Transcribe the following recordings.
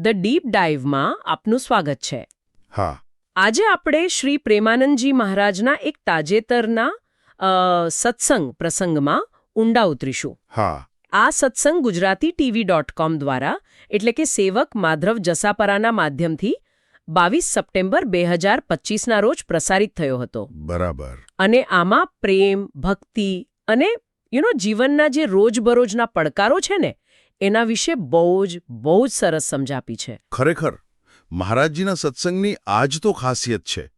The deep ડાઇવમાં આપનું સ્વાગત છે. હા. આજે આપણે શ્રી પ્રેમાનંદજી મહારાજના એક તાજેતરના સત્સંગ પ્રસંગમાં ઊંડા ઉતરીશું. હા. આ સત્સંગ ગુજરાતી ટીવી ડોટ કોમ દ્વારા એટલે કે સેવક માધવ જસાપરાના માધ્યમથી બાવીસ સપ્ટેમ્બર બે હજાર પચીસના રોજ પ્રસારિત થયો હતો. બરાબર. અને આમાં પ્રેમ ભક્તિ અને યુ નો જીવનના જે રોજબરોજના પડકારો છે ને એના વિશે બહુ જ બહુ જ સરસ સમજ આપી છે. ખરેખર મહારાજજીના સત્સંગની આ જ તો ખાસિયત છે.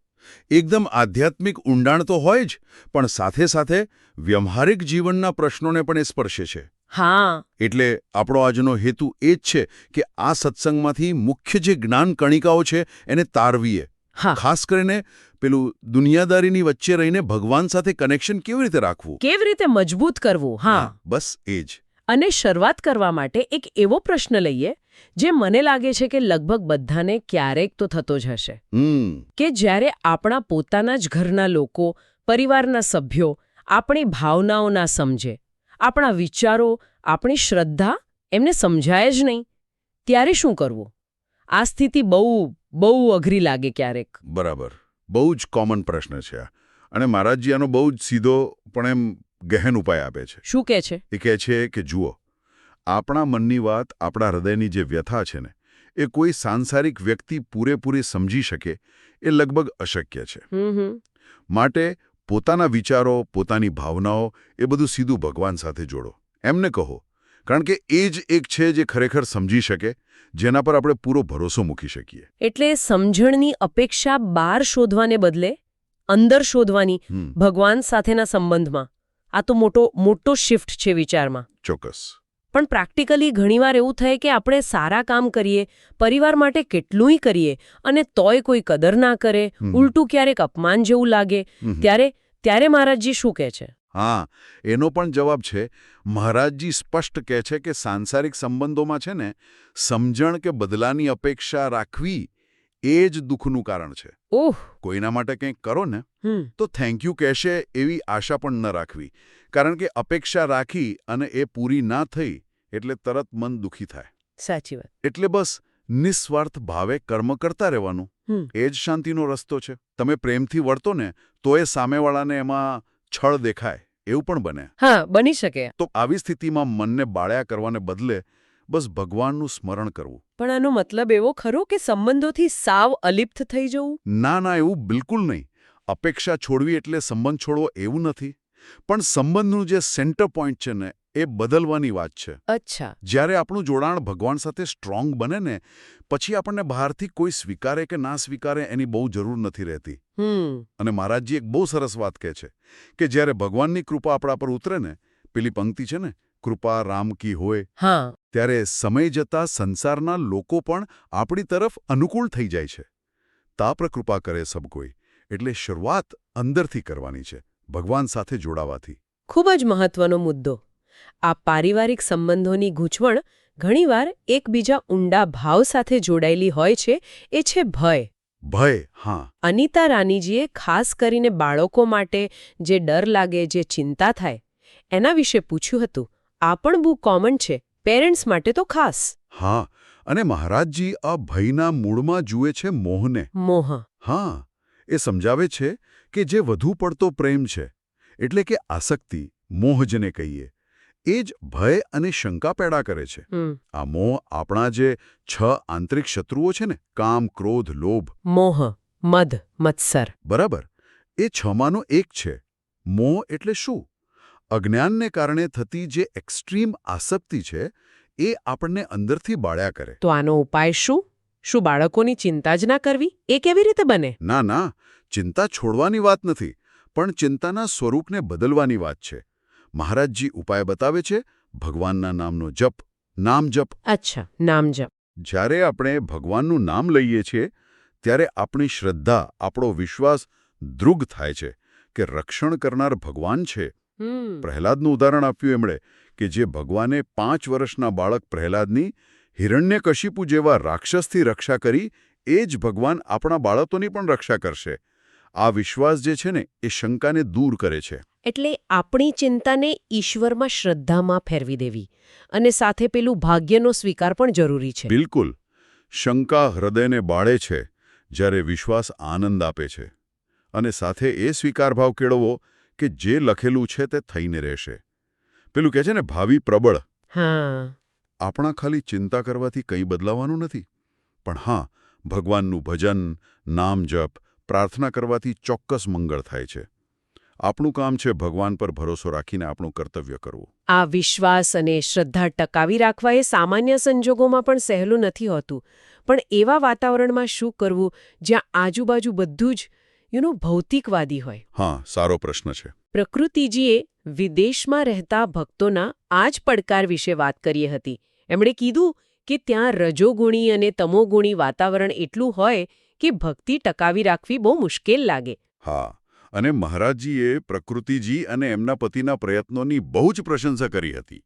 એકદમ આધ્યાત્મિક ઊંડાણ તો હોય જ પણ સાથે સાથે વ્યવહારિક જીવનના પ્રશ્નોને પણ એ સ્પર્શે છે. હા. એટલે આપણો આજનો હેતુ એ જ છે કે આ સત્સંગમાંથી મુખ્ય જે જ્ઞાન કણિકાઓ છે એને તારવીએ. હા. ખાસ કરીને પેલું દુનિયાદારીની વચ્ચે રહીને ભગવાન સાથે કનેક્શન કેવી રીતે રાખવું? કેવી રીતે મજબૂત કરવું? હા બસ એ જ. અને શરૂઆત કરવા માટે એક એવો પ્રશ્ન લઈએ જે મને લાગે છે કે લગભગ બધાને ક્યારેક તો થતો જ હશે. કે જ્યારે આપણા પોતાના જ ઘરના લોકો પરિવારના સભ્યો આપણી ભાવનાઓ ના સમજે આપણા વિચારો આપણી શ્રદ્ધા એમને સમજાય જ નહીં ત્યારે શું કરવું? આ સ્થિતિ બહુ બહુ અઘરી લાગે ક્યારેક. બરાબર. બહુ જ કોમન પ્રશ્ન છે આ. અને મહારાજજી આનો બહુ જ સીધો પણ એમ ગહેન ઉપાય આપે છે. શું કહે છે? એ કહે છે કે જુઓ આપણા મનની વાત આપણા હૃદયની જે વ્યથા છે ને એ કોઈ સાંસારિક વ્યક્તિ પૂરેપૂરી સમજી શકે એ લગભગ અશક્ય છે. માટે પોતાના વિચારો પોતાની ભાવનાઓ એ બધું સીધું ભગવાન સાથે જોડો. એમને કહો કારણ કે એ જ એક છે જે ખરેખર સમજી શકે જેના પર આપણે પૂરો ભરોસો મૂકી શકીએ. એટલે સમજણની અપેક્ષા બહાર શોધવાને બદલે અંદર શોધવાની ભગવાન સાથેના સંબંધમાં. આ તો મોટો મોટો શિફ્ટ છે વિચારમાં. ચોક્કસ. પણ પ્રેક્ટિકલી ઘણીવાર એવું થાય કે આપણે સારા કામ કરીએ પરિવાર માટે કેટલુંય કરીએ અને તોય કોઈ કદર ના કરે. ઉલટું ક્યારેક અપમાન જેવું લાગે ત્યારે ત્યારે મહારાજજી શું કહે છે? હા એનો પણ જવાબ છે મહારાજજી સ્પષ્ટ કહે છે કે સાંસારિક સંબંધોમાં છે ને સમજણ કે બદલાની અપેક્ષા રાખવી એ જ દુઃખનું કારણ છે. ઓહ. કોઈના માટે કંઈક કરો ને તો થેન્ક યુ કહેશે એવી આશા પણ ન રાખવી. કારણ કે અપેક્ષા રાખી અને એ પૂરી ના થઈ એટલે તરત મન દુખી થાય. સાચી વાત. એટલે બસ નિસ્વાર્થ ભાવે કર્મ કરતા રહેવાનું. એ જ શાંતિનો રસ્તો છે. તમે પ્રેમથી વર્તો ને તો એ સામેવાળાને એમાં છળ દેખાય. એવું પણ બને. હા બની શકે. તો આવી સ્થિતિમાં મનને બાળ્યા કરવાને બદલે બસ ભગવાનનું સ્મરણ કરવું. પણ આનો મતલબ એવો ખરો કે સંબંધોથી સાવ અલિપ્ત થઈ જવું? ના ના એવું બિલકુલ નહીં. અપેક્ષા છોડવી એટલે સંબંધ છોડવો એવું નથી. પણ સંબંધનું જે સેન્ટર પોઈન્ટ છે ને એ બદલવાની વાત છે. અચ્છા. જ્યારે આપણું જોડાણ ભગવાન સાથે સ્ટ્રોંગ બને ને પછી આપણને બહારથી કોઈ સ્વીકારે કે ના સ્વીકારે એની બહુ જરૂર નથી રહેતી. અને મહારાજજી એક બહુ સરસ વાત કહે છે કે જ્યારે ભગવાનની કૃપા આપણા પર ઉતરે ને પેલી પંક્તિ છે ને કૃપા રામ કી હોય હા. ત્યારે સમય જતા સંસારના લોકો પણ આપણી તરફ અનુકૂળ થઈ જાય છે. તાપ્ર કૃપા કરે સબ કોઈ એટલે શરૂઆત અંદરથી કરવાની છે ભગવાન સાથે જોડાવાથી. ખૂબ જ મહત્વનો મુદ્દો. આ પારિવારિક સંબંધોની ગૂંચવણ ઘણીવાર એકબીજા ઊંડા ભાવ સાથે જોડાયેલી હોય છે એ છે ભય. ભય હા. અનિતા રાનીજીએ ખાસ કરીને બાળકો માટે જે ડર લાગે જે ચિંતા થાય એના વિશે પૂછ્યું હતું. આ પણ બહુ કોમન છે પેરેન્ટ્સ માટે તો ખાસ. હા અને મહારાજજી આ ભયના મૂળમાં જુએ છે મોહને. મોહ. હા એ સમજાવે છે કે જે વધુ પડતો પ્રેમ છે એટલે કે આસક્તિ મોહ જેને કહીએ એ જ ભય અને શંકા પેદા કરે છે. આ મોહ આપણા જે છ આંતરિક શત્રુઓ છે ને કામ ક્રોધ લોભ. મોહ મદ મત્સર. બરાબર એ છમાંનો એક છે. મોહ એટલે શું? અજ્ઞાનને કારણે થતી જે એક્સ્ટ્રીમ આસક્તિ છે એ આપણને અંદરથી બાળ્યા કરે. તો આનો ઉપાય શું? શું બાળકોની ચિંતા જ ના કરવી? એ કેવી રીતે બને? ના ના ચિંતા છોડવાની વાત નથી પણ ચિંતાના સ્વરૂપને બદલવાની વાત છે. મહારાજજી ઉપાય બતાવે છે ભગવાનના નામનો જપ નામ જપ. અચ્છા નામ જપ. જ્યારે આપણે ભગવાનનું નામ લઈએ છીએ ત્યારે આપણી શ્રદ્ધા આપણો વિશ્વાસ દૃઢ થાય છે કે રક્ષણ કરનાર ભગવાન છે. પ્રહલાદનું ઉદાહરણ આપ્યું એમણે કે જે ભગવાને પાંચ વર્ષના બાળક પ્રહલાદની હિરણ્યકશિપુ જેવા રાક્ષસથી રક્ષા કરી એ જ ભગવાન આપણા બાળકોની પણ રક્ષા કરશે. આ વિશ્વાસ જે છે ને એ શંકાને દૂર કરે છે. એટલે આપણી ચિંતાને ઈશ્વરમાં શ્રદ્ધામાં ફેરવી દેવી અને સાથે પેલું ભાગ્યનો સ્વીકાર પણ જરૂરી છે. બિલકુલ. શંકા હૃદયને બાળે છે જ્યારે વિશ્વાસ આનંદ આપે છે. અને સાથે એ સ્વીકારભાવ કેળવવો કે જે લખેલું છે તે થઈને રહેશે. પેલું કહે છે ને ભાવિ પ્રબળ. હા. આપણા ખાલી ચિંતા કરવાથી કંઈ બદલાવાનું નથી. પણ હા ભગવાનનું ભજન નામ જપ પ્રાર્થના કરવાથી ચોક્કસ મંગળ થાય છે. આપણું કામ છે ભગવાન પર ભરોસો રાખીને આપણું કર્તવ્ય કરવું. આ વિશ્વાસ અને શ્રદ્ધા ટકાવી રાખવા એ સામાન્ય સંજોગોમાં પણ સહેલું નથી હોતું. પણ એવા વાતાવરણમાં શું કરવું જ્યાં આજુબાજુ બધું જ યુ નો ભૌતિકવાદી હોય. હા સારો પ્રશ્ન છે. પ્રકૃતિજીએ વિદેશમાં રહેતા ભક્તોના આ જ પડકાર વિશે વાત કરી હતી. એમણે કીધું કે ત્યાં રજોગુણી અને તમોગુણી વાતાવરણ એટલું હોય કે ભક્તિ ટકાવી રાખવી બહુ મુશ્કેલ લાગે. હા અને મહારાજજીએ પ્રકૃતિજી અને એમના પતિના પ્રયત્નોની બહુ જ પ્રશંસા કરી હતી.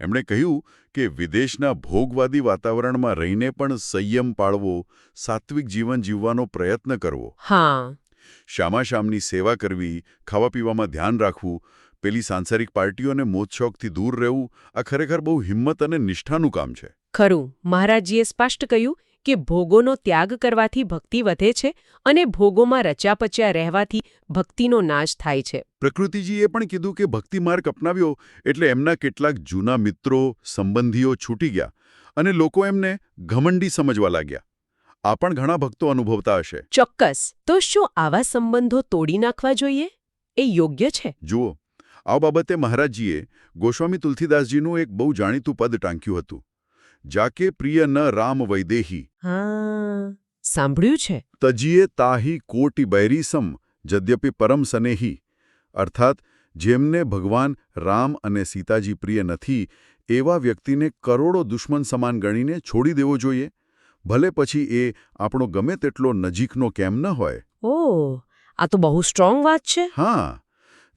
એમણે કહ્યું કે વિદેશના ભોગવાદી વાતાવરણમાં રહીને પણ સંયમ પાળવો સાત્વિક જીવન જીવવાનો પ્રયત્ન કરવો. હા. શામાશામની સેવા કરવી ખાવા પીવામાં ધ્યાન રાખવું પેલી સાંસારિક પાર્ટીઓને મોજશોખથી દૂર રહેવું આ ખરેખર બહુ હિંમત અને નિષ્ઠાનું કામ છે. ખરું મહારાજજીએ સ્પષ્ટ કહ્યું કે ભોગોનો ત્યાગ કરવાથી ભક્તિ વધે છે અને ભોગોમાં રચ્યાપચ્યા રહેવાથી ભક્તિનો નાશ થાય છે. પ્રકૃતિજીએ પણ કીધું કે ભક્તિ માર્ગ અપનાવ્યો એટલે એમના કેટલાક જૂના મિત્રો સંબંધીઓ છૂટી ગયા અને લોકો એમને ઘમંડી સમજવા લાગ્યા. આ પણ ઘણા ભક્તો અનુભવતા હશે. ચોક્કસ. તો શું આવા સંબંધો તોડી નાખવા જોઈએ? એ યોગ્ય છે. જુઓ આ બાબતે મહારાજજીએ ગોસ્વામી તુલસીદાસજીનું એક બહુ જાણીતું પદ ટાંક્યું હતું. જાકે પ્રિય ન રામ વૈદેહી. હા સાંભળ્યું છે. તજીએ તાહી કોટી બૈરીસમ જદ્યપી પરમ સનેહી. અર્થાત જેમને ભગવાન રામ અને સીતાજી પ્રિય નથી એવા વ્યક્તિને કરોડો દુશ્મન સમાન ગણીને છોડી દેવો જોઈએ. ભલે પછી એ આપણો ગમે તેટલો નજીકનો કેમ ન હોય. ઓ આ તો બહુ સ્ટ્રોંગ વાત છે. હા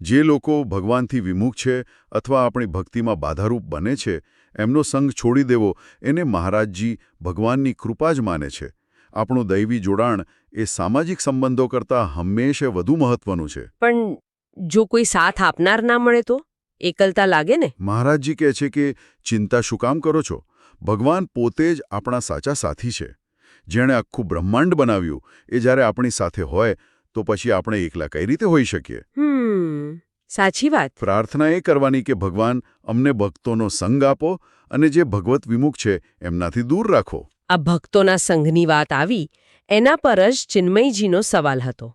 જે લોકો ભગવાનથી વિમુખ છે અથવા આપણી ભક્તિમાં બાધારૂપ બને છે એમનો સંગ છોડી દેવો એને મહારાજજી ભગવાનની કૃપા જ માને છે. આપણું દૈવી જોડાણ એ સામાજિક સંબંધો કરતાં હંમેશે વધુ મહત્વનું છે. પણ જો કોઈ સાથ આપનાર ના મળે તો? એકલતા લાગે ને? મહારાજજી કહે છે કે ચિંતા શું કામ કરો છો? ભગવાન પોતે જ આપણા સાચા સાથી છે. જેણે આખું બ્રહ્માંડ બનાવ્યું એ જ્યારે આપણી સાથે હોય તો પછી આપણે એકલા કઈ રીતે હોઈ શકીએ? સાચી વાત. પ્રાર્થના એ કરવાની કે ભગવાન અમને ભક્તોનો સંગ આપો અને જે ભગવત વિમુખ છે એમનાથી દૂર રાખો. આ ભક્તોના સંઘની વાત આવી એના પર જ ચિન્મયજીનો સવાલ હતો.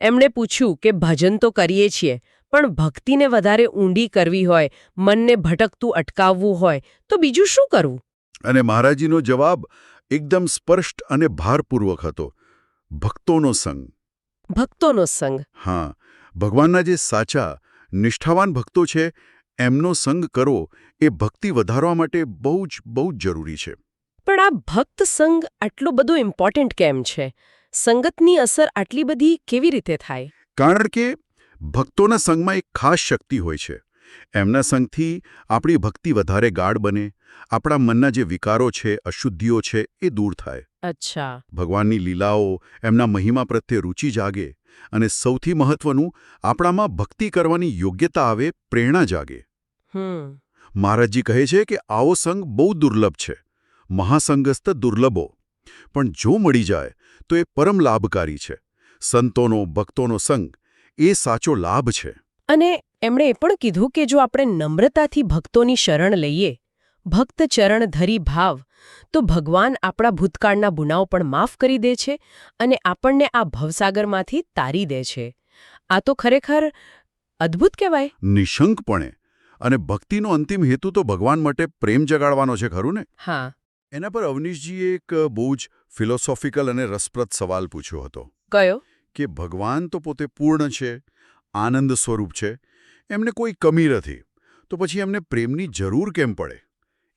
એમણે પૂછ્યું કે ભજન તો કરીએ છીએ પણ ભક્તિને વધારે ઊંડી કરવી હોય મનને ભટકતું અટકાવવું હોય તો બીજું શું કરવું? અને મહારાજીનો જવાબ એકદમ સ્પષ્ટ અને ભારપૂર્વક હતો. ભક્તોનો સંગ. ભક્તોનો સંગ. હા ભગવાનના જે સાચા નિષ્ઠાવાન ભક્તો છે એમનો સંગ કરો એ ભક્તિ વધારવા માટે બહુ જ બહુ જ જરૂરી છે. પણ આ ભક્ત સંગ આટલો બધો ઇમ્પોર્ટન્ટ કેમ છે? સંગતની અસર આટલી બધી કેવી રીતે થાય? કારણ કે ભક્તોના સંગમાં એક ખાસ શક્તિ હોય છે. એમના સંગથી આપણી ભક્તિ વધારે ગાઢ બને આપણા મનના જે વિકારો છે અશુદ્ધિઓ છે એ દૂર થાય. અચ્છા. ભગવાનની લીલાઓ એમના મહિમા પ્રત્યે રુચિ જાગે અને સૌથી મહત્વનું આપણામાં ભક્તિ કરવાની યોગ્યતા આવે પ્રેરણા જાગે. મહારાજજી કહે છે કે આવો સંગ બહુ દુર્લભ છે. મહાસંગસ્ત દુર્લભો. પણ જો મળી જાય તો એ પરમ લાભકારી છે. સંતોનો ભક્તોનો સંગ એ સાચો લાભ છે. અને એમણે એ પણ કીધું કે જો આપણે નમ્રતાથી ભક્તોની શરણ લઈએ ભક્ત ચરણ ધરી ભાવ તો ભગવાન આપણા ભૂતકાળના ગુનાઓ પણ માફ કરી દે છે અને આપણને આ ભવસાગરમાંથી તારી દે છે. આ તો ખરેખર અદ્ભુત કહેવાય. નિશંકપણે. અને ભક્તિનો અંતિમ હેતુ તો ભગવાન માટે પ્રેમ જગાડવાનો છે ખરું ને? હા. એના પર અવનીશજીએ એક બહુ જ ફિલોસોફિકલ અને રસપ્રદ સવાલ પૂછ્યો હતો. કયો? કે ભગવાન તો પોતે પૂર્ણ છે આનંદ સ્વરૂપ છે એમને કોઈ કમી નથી. તો પછી એમને પ્રેમની જરૂર કેમ પડે?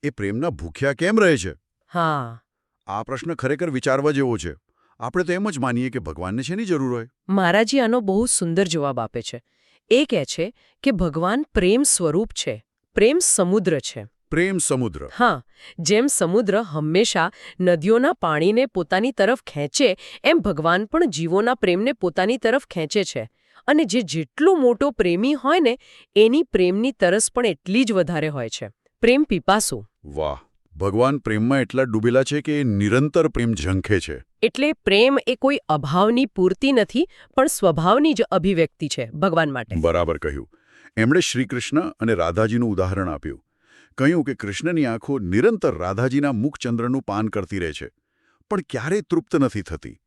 એ પ્રેમના ભૂખ્યા કેમ રહે છે? હા. આ પ્રશ્ન ખરેખર વિચારવા જેવો છે. આપણે તો એમ જ માનીએ કે ભગવાનને શેની જરૂર હોય? મહારાજી આનો બહુ સુંદર જવાબ આપે છે. એ કહે છે કે ભગવાન પ્રેમ સ્વરૂપ છે. પ્રેમ સમુદ્ર છે. પ્રેમ સમુદ્ર. હા જેમ સમુદ્ર હંમેશા નદીઓના પાણીને પોતાની તરફ ખેંચે એમ ભગવાન પણ જીવોના પ્રેમને પોતાની તરફ ખેંચે છે. અને જે જેટલો મોટો પ્રેમી હોય ને એની પ્રેમની તરસ પણ એટલી જ વધારે હોય છે. પ્રેમ પીપાસુ. વાહ ભગવાન પ્રેમમાં એટલા ડૂબેલા છે કે નિરંતર પ્રેમ ઝંખે છે. એટલે પ્રેમ એ કોઈ અભાવની પૂર્તિ નથી પણ સ્વભાવની જ અભિવ્યક્તિ છે ભગવાન માટે. બરાબર કહ્યું. એમણે શ્રીકૃષ્ણ અને રાધાજીનું ઉદાહરણ આપ્યું. કહ્યું કે કૃષ્ણની આંખો નિરંતર રાધાજીના મુખચંદ્રનું પાન કરતી રહે છે. પણ ક્યારેય તૃપ્ત નથી થતી.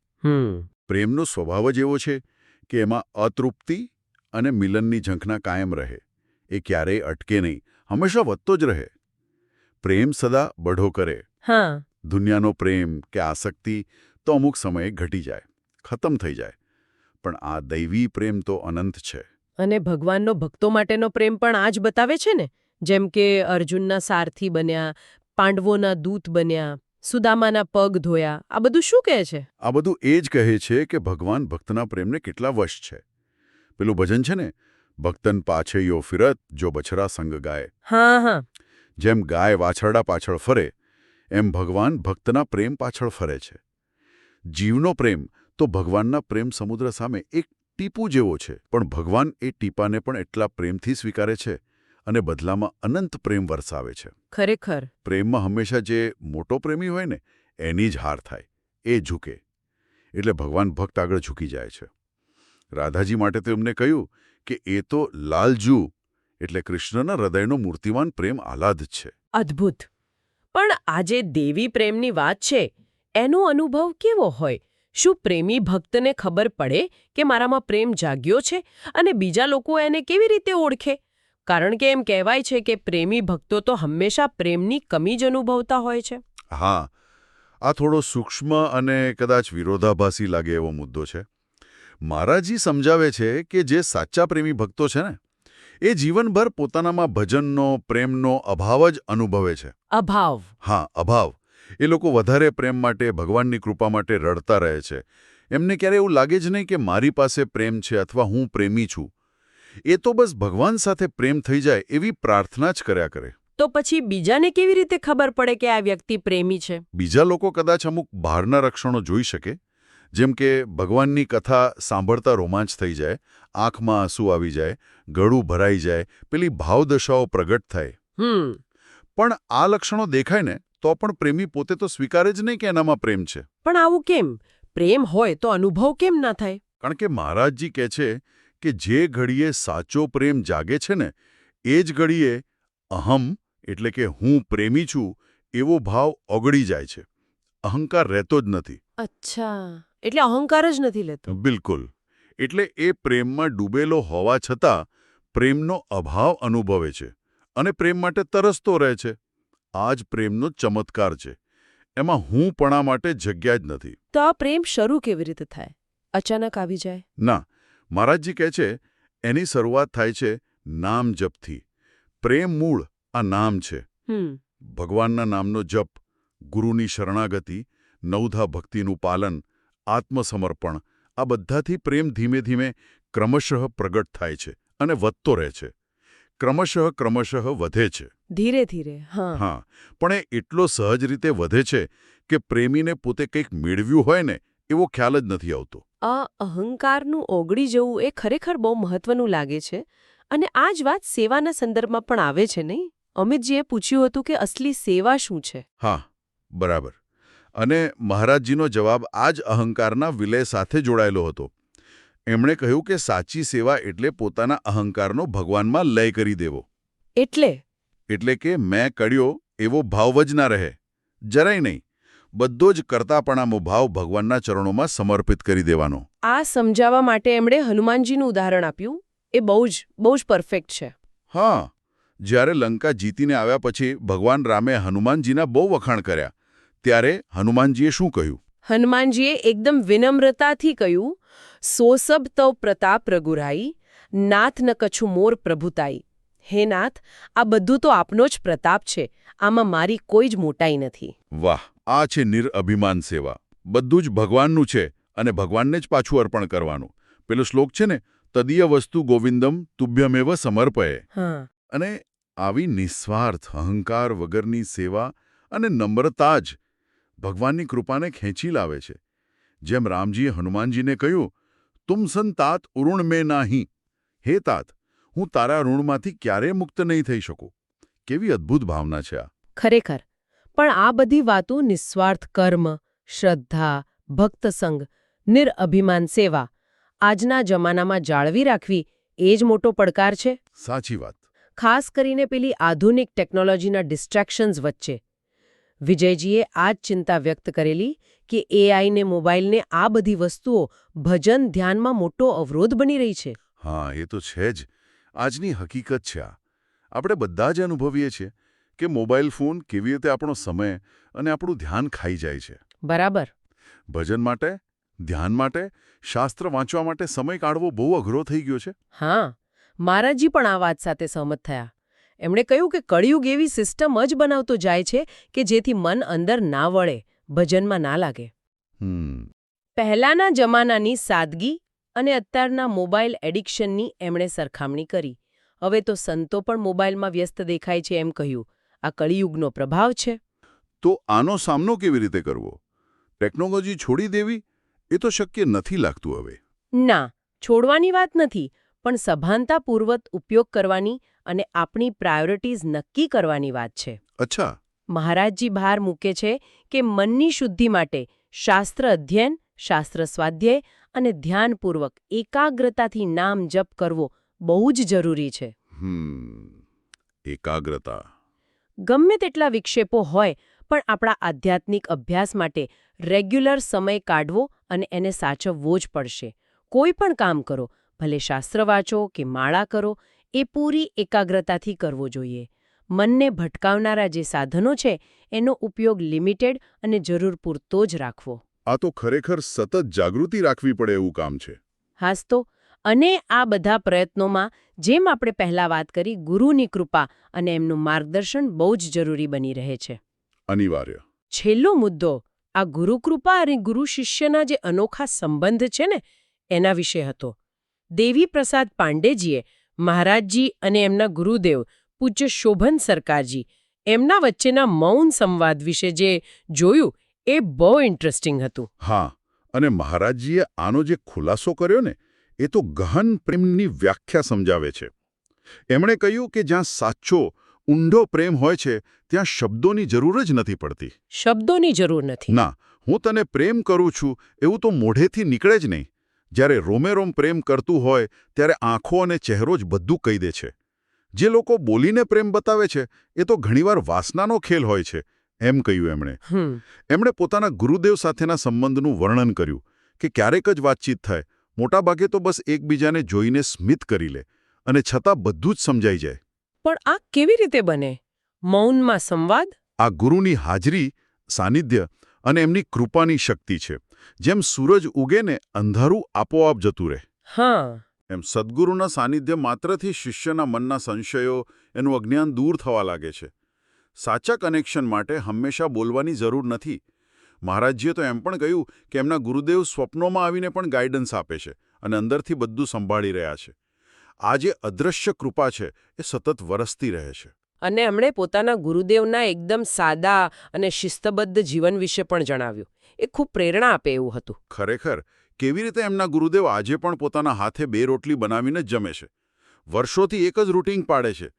પ્રેમનો સ્વભાવ જ એવો છે કે એમાં અતૃપ્તિ અને મિલનની ઝંખના કાયમ રહે. એ ક્યારેય અટકે નહીં. હંમેશા વધતો જ રહે. પ્રેમ સદા બઢો કરે. હા. દુનિયાનો પ્રેમ કે આસક્તિ તો અમુક સમયે ઘટી જાય. ખતમ થઈ જાય. પણ આ દૈવી પ્રેમ તો અનંત છે. અને ભગવાનનો ભક્તો માટેનો પ્રેમ પણ આ જ બતાવે છે ને? જેમ કે અર્જુનના સારથી બન્યા પાંડવોના દૂત બન્યા સુદામાના પગ ધોયા. આ બધું શું કહે છે? આ બધું એ જ કહે છે કે ભગવાન ભક્તના પ્રેમને કેટલા વશ છે. પેલું ભજન છે ને ભક્તન પાછે યો ફિરત જો બછરા સંગ ગાય. હા હા. જેમ ગાય વાછરડા પાછળ ફરે એમ ભગવાન ભક્તના પ્રેમ પાછળ ફરે છે. જીવનો પ્રેમ તો ભગવાનના પ્રેમ સમુદ્ર સામે એક ટીપું જેવો છે. પણ ભગવાન એ ટીપાને પણ એટલા પ્રેમથી સ્વીકારે છે અને બદલામાં અનંત પ્રેમ વરસાવે છે. ખરેખર. પ્રેમમાં હંમેશા જે મોટો પ્રેમી હોય ને એની જ હાર થાય. એ ઝૂકે. એટલે ભગવાન ભક્ત આગળ ઝૂકી જાય છે. રાધાજી માટે તો એમને કહ્યું કે એ તો લાલજુ એટલે કૃષ્ણના હૃદયનો મૂર્તિમાન પ્રેમ આહલાદ છે. અદ્ભુત. પણ આજે દેવી પ્રેમની વાત છે એનો અનુભવ કેવો હોય? શું પ્રેમી ભક્તને ખબર પડે કે મારામાં પ્રેમ જાગ્યો છે અને બીજા લોકો એને કેવી રીતે ઓળખે? કારણ કે એમ કહેવાય છે કે પ્રેમી ભક્તો તો હંમેશા પ્રેમની કમી જ અનુભવતા હોય છે. હા આ થોડો સૂક્ષ્મ અને કદાચ વિરોધાભાસી લાગે એવો મુદ્દો છે. મહારાજજી સમજાવે છે કે જે સાચા પ્રેમી ભક્તો છે ને એ જીવનભર પોતાનામાં ભજનનો પ્રેમનો અભાવ જ અનુભવે છે. અભાવ. હા અભાવ. એ લોકો વધારે પ્રેમ માટે ભગવાનની કૃપા માટે રડતા રહે છે. એમને ક્યારે એવું લાગે જ નહીં કે મારી પાસે પ્રેમ છે અથવા હું પ્રેમી છું. એ તો બસ ભગવાન સાથે પ્રેમ થઈ જાય એવી પ્રાર્થના જ કર્યા કરે. તો પછી બીજાને કેવી રીતે ખબર પડે કે આ વ્યક્તિ પ્રેમી છે? બીજા લોકો કદાચ અમુક બહારના રક્ષણો જોઈ શકે જેમ કે ભગવાનની કથા સાંભળતા રોમાંચ થઈ જાય આંખમાં આંસુ આવી જાય ગળું ભરાઈ જાય પેલી ભાવદશાઓ પ્રગટ થાય. હમ. પણ આ લક્ષણો દેખાય ને તો પણ પ્રેમી પોતે તો સ્વીકારે જ નહીં કે એનામાં પ્રેમ છે. પણ આવું કેમ? પ્રેમ હોય તો અનુભવ કેમ ના થાય? કારણ કે મહારાજજી કહે છે કે જે ઘડીએ સાચો પ્રેમ જાગે છે ને એ જ ઘડીએ અહમ એટલે કે હું પ્રેમી છું એવો ભાવ ઓગળી જાય છે. અહંકાર રહેતો જ નથી. અચ્છા. એટલે અહંકાર જ નથી લેતો. બિલકુલ. એટલે એ પ્રેમમાં ડૂબેલો હોવા છતાં પ્રેમનો અભાવ અનુભવે છે અને પ્રેમ માટે તરસતો રહે છે. આ જ પ્રેમનો ચમત્કાર છે. એમાં હું પણા માટે જગ્યા જ નથી. તો આ પ્રેમ શરૂ કેવી રીતે થાય? અચાનક આવી જાય? ના મહારાજજી કહે છે એની શરૂઆત થાય છે નામ જપથી. પ્રેમ મૂળ આ નામ છે. ભગવાનના નામનો જપ ગુરુની શરણાગતિ નવધા ભક્તિનું પાલન આત્મસમર્પણ આ બધાથી પ્રેમ ધીમે ધીમે ક્રમશઃ પ્રગટ થાય છે અને વધતો રહે છે. ક્રમશઃ ક્રમશઃ વધે છે. ધીરે ધીરે હા. હા પણ એ એટલો સહજ રીતે વધે છે કે પ્રેમીને પોતે કંઈક મેળવ્યું હોય ને એવો ખ્યાલ જ નથી આવતો. આ અહંકારનું ઓગળી જવું એ ખરેખર બહુ મહત્વનું લાગે છે અને આ જ વાત સેવાના સંદર્ભમાં પણ આવે છે નહીં? અમિતજીએ પૂછ્યું હતું કે અસલી સેવા શું છે? હા બરાબર. અને મહારાજજીનો જવાબ આ જ અહંકારના વિલય સાથે જોડાયેલો હતો. એમણે કહ્યું કે સાચી સેવા એટલે પોતાના અહંકારનો ભગવાનમાં લય કરી દેવો. એટલે? એટલે કે મેં કર્યો એવો ભાવ જ ના રહે. જરાય નહીં. બધો જ કરતાપણામો ભાવ ભગવાનના ચરણોમાં સમર્પિત કરી દેવાનો. આ સમજાવવા માટે એમણે હનુમાનજીનું ઉદાહરણ આપ્યું. એ બહુ જ બહુ જ પરફેક્ટ છે. હા જ્યારે લંકા જીતીને આવ્યા પછી ભગવાન રામે હનુમાનજીના બહુ વખાણ કર્યા. ત્યારે હનુમાનજીએ શું કહ્યું? હનુમાનજીએ એકદમ વિનમ્રતાથી કહ્યું સોસબ તવ પ્રતાપ રઘુરાઈ નાથ ન કછું મોર પ્રભુતાઈ. હે નાથ આ બધું તો આપનો જ પ્રતાપ છે. આમાં મારી કોઈ જ મોટાઈ નથી. વાહ આ છે નિરઅભિમાન સેવા. બધું જ ભગવાનનું છે અને ભગવાનને જ પાછું અર્પણ કરવાનું. પેલો શ્લોક છે ને તદીય વસ્તુ ગોવિંદમ તુભ્યમેવ સમર્પયે. અને આવી નિસ્વાર્થ અહંકાર વગરની સેવા અને નમ્રતા જ ભગવાનની કૃપાને ખેંચી લાવે છે. જેમ રામજીએ હનુમાનજીને કહ્યું તુમ સંતાત ઉરુણ મેં નાહી. હે તાત હું તારા ઋણમાંથી ક્યારેય મુક્ત નહીં થઈ શકું. કેવી અદ્ભુત ભાવના છે આ. ખરેખર. પણ આ બધી વાતો નિસ્વાર્થ કર્મ શ્રદ્ધા ભક્તસંગ નિરઅભિમાન સેવા આજના જમાનામાં જાળવી રાખવી એ જ મોટો પડકાર છે. સાચી વાત. ખાસ કરીને પેલી આધુનિક ટેકનોલોજીના ડિસ્ટ્રેક્શન્સ વચ્ચે. વિજયજીએ આ જ ચિંતા વ્યક્ત કરેલી કે એઆઈને મોબાઈલને આ બધી વસ્તુઓ ભજન ધ્યાનમાં મોટો અવરોધ બની રહી છે. હા એ તો છે જ. આજની હકીકત છે આ. આપણે બધા જ અનુભવીએ છીએ. કે મોબાઈલ ફોન કેવી રીતે આપણો સમય અને આપણું ધ્યાન ખાઈ જાય છે? બરાબર. ભજન માટે ધ્યાન માટે શાસ્ત્ર વાંચવા માટે સમય કાઢવો બહુ અઘરો થઈ ગયો છે. હા મહારાજજી પણ આ વાત સાથે સહમત થયા. એમણે કહ્યું કે કળિયુગ એવી સિસ્ટમ જ બનાવતો જાય છે કે જેથી મન અંદર ના વળે ભજનમાં ના લાગે. પહેલાના જમાનાની સાદગી અને અત્યારના મોબાઈલ એડિક્શનની એમણે સરખામણી કરી. હવે તો સંતો પણ મોબાઈલમાં વ્યસ્ત દેખાય છે એમ કહ્યું. આ કળિયુગનો પ્રભાવ છે? તો આનો સામનો કેવી રીતે કરવો? ટેકનોલોજી છોડી દેવી એ તો શક્ય નથી લાગતું હવે. ના છોડવાની વાત નથી પણ સભાનતાપૂર્વક ઉપયોગ કરવાની અને આપણી પ્રાયોરિટીઝ નક્કી કરવાની વાત છે. અચ્છા. મહારાજજી ભાર મૂકે છે કે મનની શુદ્ધિ માટે શાસ્ત્ર અધ્યયન શાસ્ત્ર સ્વાધ્યાય અને ધ્યાનપૂર્વક એકાગ્રતાથી નામ જપ કરવો બહુ જ જરૂરી છે. એકાગ્રતા. ગમે તેટલા વિક્ષેપો હોય પણ આપણા આધ્યાત્મિક અભ્યાસ માટે રેગ્યુલર સમય કાઢવો અને એને સાચવવો જ પડશે. કોઈ પણ કામ કરો ભલે શાસ્ત્ર વાંચો કે માળા કરો એ પૂરી એકાગ્રતાથી કરવો જોઈએ. મનને ભટકાવનારા જે સાધનો છે એનો ઉપયોગ લિમિટેડ અને જરૂર પૂરતો જ રાખવો. આ તો ખરેખર સતત જાગૃતિ રાખવી પડે એવું કામ છે. હાસ તો અને આ બધા પ્રયત્નોમાં જેમ આપણે પહેલા વાત કરી ગુરુની કૃપા અને એમનું માર્ગદર્શન બહુ જ જરૂરી બની રહે છે. અનિવાર્ય. છેલ્લો મુદ્દો આ ગુરુકૃપા અને ગુરુ શિષ્યના જે અનોખા સંબંધ છે ને એના વિશે હતો. દેવી પ્રસાદ પાંડેજીએ મહારાજજી અને એમના ગુરુદેવ પૂજ્ય શોભન સરકારજી એમના વચ્ચેના મૌન સંવાદ વિશે જે જોયું એ બહુ ઇન્ટરેસ્ટિંગ હતું. હા અને મહારાજજીએ આનો જે ખુલાસો કર્યો ને એ તો ગહન પ્રેમની વ્યાખ્યા સમજાવે છે. એમણે કહ્યું કે જ્યાં સાચો ઊંડો પ્રેમ હોય છે ત્યાં શબ્દોની જરૂર જ નથી પડતી. શબ્દોની જરૂર નથી. ના હું તને પ્રેમ કરું છું એવું તો મોઢેથી નીકળે જ નહીં. જ્યારે રોમેરોમ પ્રેમ કરતું હોય ત્યારે આંખો અને ચહેરો જ બધું કહી દે છે. જે લોકો બોલીને પ્રેમ બતાવે છે એ તો ઘણીવાર વાસનાનો ખેલ હોય છે એમ કહ્યું એમણે. એમણે પોતાના ગુરુદેવ સાથેના સંબંધનું વર્ણન કર્યું કે ક્યારેક જ વાતચીત થાય મોટાભાગે તો બસ એકબીજાને જોઈને સ્મિત કરી લે અને છતાં બધું જ સમજાઈ જાય. પણ આ કેવી રીતે બને? મૌનમાં સંવાદ? આ ગુરુની હાજરી સાનિધ્ય અને એમની કૃપાની શક્તિ છે. જેમ સૂરજ ઉગે ને અંધારું આપોઆપ જતું રહે. હા. એમ સદ્ગુરુના સાનિધ્ય માત્રથી શિષ્યના મનના સંશયો એનું અજ્ઞાન દૂર થવા લાગે છે. સાચા કનેક્શન માટે હંમેશા બોલવાની જરૂર નથી. મહારાજજીએ તો એમ પણ કહ્યું કે એમના ગુરુદેવ સ્વપ્નોમાં આવીને પણ ગાઈડન્સ આપે છે અને અંદરથી બધું સંભાળી રહ્યા છે. આ જે અદૃશ્ય કૃપા છે એ સતત વરસતી રહે છે. અને એમણે પોતાના ગુરુદેવના એકદમ સાદા અને શિસ્તબદ્ધ જીવન વિશે પણ જણાવ્યું. એ ખૂબ પ્રેરણા આપે એવું હતું. ખરેખર કેવી રીતે એમના ગુરુદેવ આજે પણ પોતાના હાથે બે રોટલી બનાવીને જમે છે? વર્ષોથી એક જ રૂટિન પાડે છે.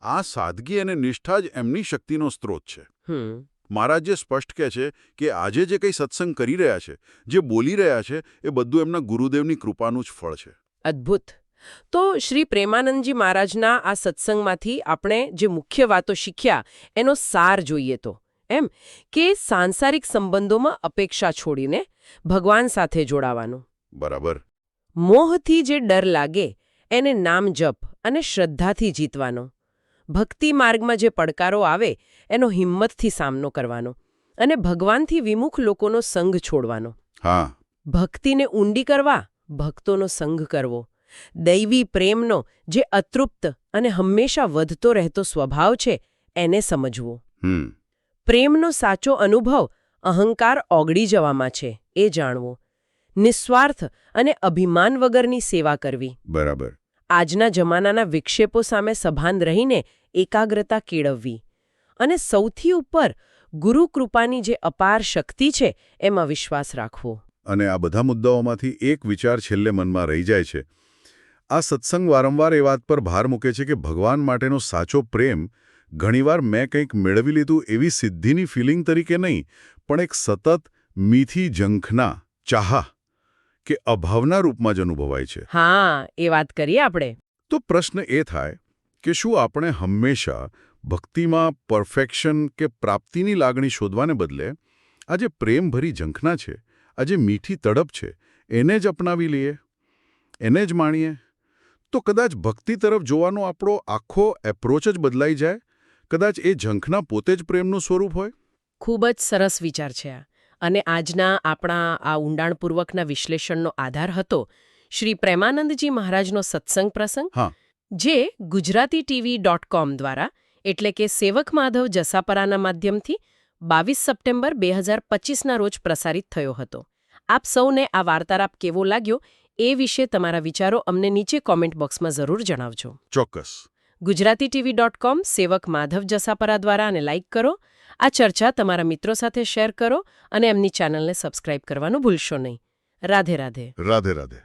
આ સાદગી અને નિષ્ઠા જ એમની શક્તિનો સ્ત્રોત છે. હમ. મહારાજ જે સ્પષ્ટ કહે છે કે આજે જે કંઈ સત્સંગ કરી રહ્યા છે જે બોલી રહ્યા છે એ બધું એમના ગુરુદેવની કૃપાનું જ ફળ છે. અદ્ભુત. તો શ્રી પ્રેમાનંદજી મહારાજના આ સત્સંગમાંથી આપણે જે મુખ્ય વાતો શીખ્યા એનો સાર જોઈએ તો. એમ? કે સાંસારિક સંબંધોમાં અપેક્ષા છોડીને ભગવાન સાથે જોડાવાનું. બરાબર. મોહથી જે ડર લાગે એને નામ જપ અને શ્રદ્ધાથી જીતવાનો. ભક્તિ માર્ગમાં જે પડકારો આવે એનો હિંમતથી સામનો કરવાનો અને ભગવાનથી વિમુખ લોકોનો સંગ છોડવાનો. હા. ભક્તિને ઊંડી કરવા ભક્તોનો સંગ કરવો. દૈવી પ્રેમનો જે અતૃપ્ત અને હંમેશા વધતો રહેતો સ્વભાવ છે એને સમજવો. પ્રેમનો સાચો અનુભવ અહંકાર ઓગળી જવામાં છે એ જાણવો. નિસ્વાર્થ અને અભિમાન વગરની સેવા કરવી. બરાબર. આજના જમાનાના વિક્ષેપો સામે સભાન રહીને એકાગ્રતા કેળવવી. અને સૌથી ઉપર ગુરુ કૃપાની જે અપાર શક્તિ છે, એમાં વિશ્વાસ રાખવો. અને આ બધા મુદ્દાઓમાંથી એક વિચાર છેલ્લે મનમાં રહી જાય છે. આ સત્સંગ વારંવાર એ વાત પર ભાર મૂકે છે કે ભગવાન માટેનો સાચો પ્રેમ ઘણીવાર મેં કંઈક મેળવી લીધું એવી સિદ્ધિની ફિલિંગ તરીકે નહીં, પણ એક સતત મીઠી ઝંખના ચાહ કે અભાવના રૂપમાં જ અનુભવાય છે. હા એ વાત કરીએ આપણે. તો પ્રશ્ન એ થાય કે શું આપણે હંમેશા ભક્તિમાં પરફેક્શન કે પ્રાપ્તિની લાગણી શોધવાને બદલે આ જે પ્રેમભરી ઝંખના છે આ જે મીઠી તડપ છે એને જ અપનાવી લઈએ? એને જ માણીએ? તો કદાચ ભક્તિ તરફ જોવાનો આપણો આખો એપ્રોચ જ બદલાઈ જાય? કદાચ એ ઝંખના પોતે જ પ્રેમનું સ્વરૂપ હોય? ખૂબ જ સરસ વિચાર છે આ. અને આજના આપણા આ ઊંડાણપૂર્વકના વિશ્લેષણનો આધાર હતો શ્રી પ્રેમાનંદજી મહારાજનો સત્સંગ પ્રસંગ જે ગુજરાતી ટીવી ડોટ કોમ દ્વારા એટલે કે સેવક માધવ જસાપરાના માધ્યમથી બાવીસ સપ્ટેમ્બર બે હજાર પચીસના રોજ પ્રસારિત થયો હતો. આપ સૌને આ વાર્તાલાપ કેવો લાગ્યો એ વિશે તમારા વિચારો અમને નીચે કોમેન્ટ બોક્સમાં જરૂર જણાવજો. ચોક્કસ. ગુજરાતી ટીવી ડોટ કોમ, સેવક માધવ જસાપરા દ્વારા અને લાઇક કરો, આ ચર્ચા તમારા મિત્રો સાથે શેર કરો અને એમની ચેનલને સબસ્ક્રાઇબ કરવાનું ભૂલશો નહીં. રાધે રાધે. રાધે રાધે.